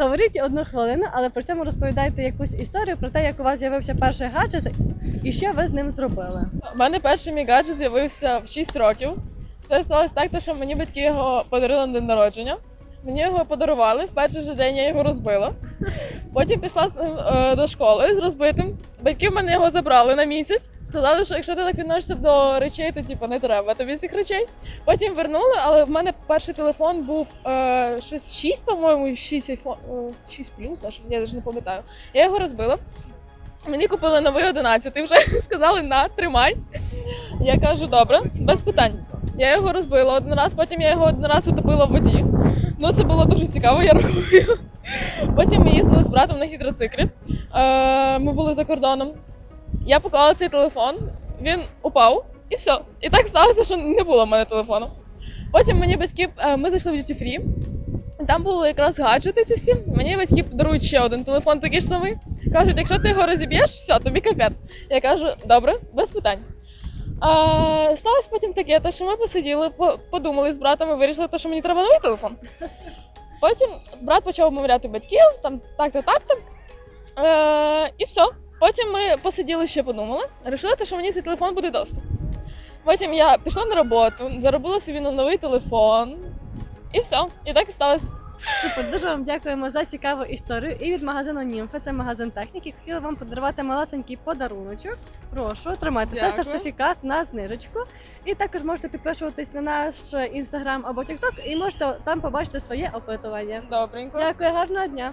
Говоріть одну хвилину, але при цьому розповідайте якусь історію про те, як у вас з'явився перший гаджет і що ви з ним зробили. У мене перший мій гаджет з'явився в 6 років. Це сталося так, що мені батьки його подарили на день народження. Мені його подарували. В перший же день я його розбила. Потім пішла е, до школи з розбитим. Батьки в мене його забрали на місяць. Сказали, що якщо ти так відносишся до речей, то типу, не треба тобі цих речей. Потім вернули, але в мене перший телефон був е, щось 6, по-моєму, 6 iPhone, е, 6 плюс, даже, я навіть не пам'ятаю. Я його розбила. Мені купили новий 11 вже сказали на, тримай. Я кажу, добре, без питань. Я його розбила один раз, потім я його один раз утопила в воді. Ну це було дуже цікаво, я рахую. Потім ми їздили з братом на гідроциклі. Е, ми були за кордоном. Я поклала цей телефон, він упав і все. І так сталося, що не було в мене телефону. Потім мені батьки, е, ми зайшли в duty free. Там були якраз гаджети ці всі. Мені батьки дарують ще один телефон, такий ж самий. Кажуть, якщо ти його розіб'єш, все, тобі капець. Я кажу, добре, без питань. А, сталося потім таке, те, що ми посиділи, подумали з братом і вирішили, те, що мені треба новий телефон. Потім брат почав обмовляти батьків, там так-то, так-то. Е, і все. Потім ми посиділи ще подумали, вирішили, що мені цей телефон буде доступ. Потім я пішла на роботу, заробила собі на новий телефон, і все. І так і сталося. Супер, дуже вам дякуємо за цікаву історію. І від магазину Німфа, це магазин техніки. Хотіла вам подарувати малесенький подаруночок. Прошу, тримайте. Це сертифікат на знижечку. І також можете підписуватись на наш інстаграм або тікток, і можете там побачити своє опитування. Добренько. Дякую, гарного дня.